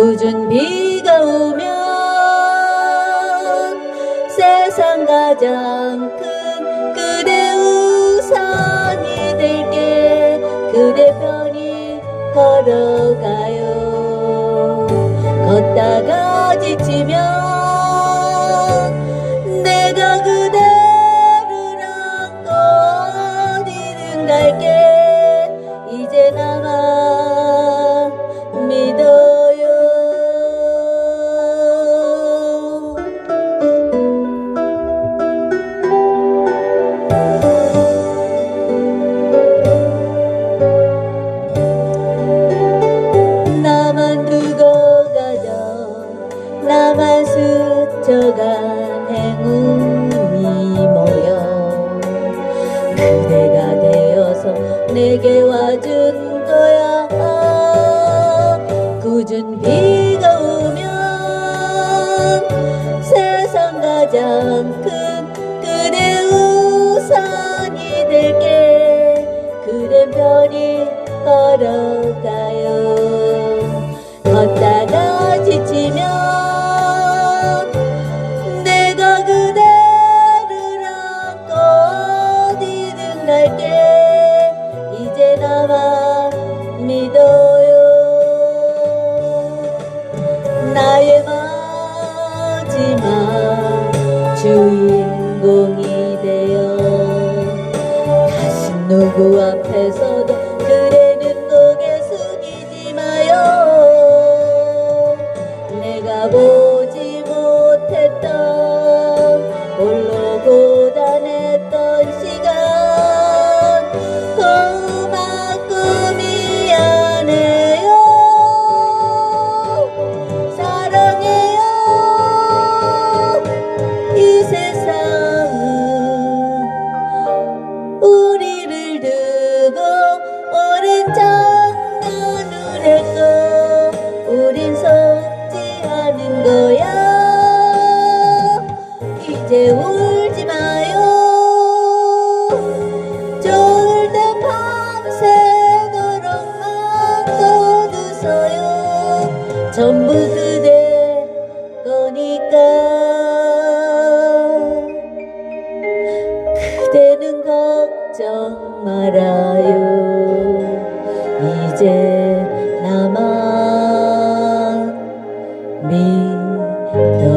꾸준 비가 오면 세상 가장 큰 그대 우산이 될게. 그대 편히 걸어가요. 걷다가 스쳐간 행운이 모여 그대가 되어서 내게 와준 거야. 꾸준 비가 오면 세상 가장 큰 그대 우산이 될게. 그대 편히 걸어가요 나만 믿어요. 나의 마지막 주인공이 되어 다시 누구 앞에서도 그대는 고개 숙이지 마요. 내가 보 전부 그대 거니까. 그대는 걱정 말아요. 이제 나만 믿어.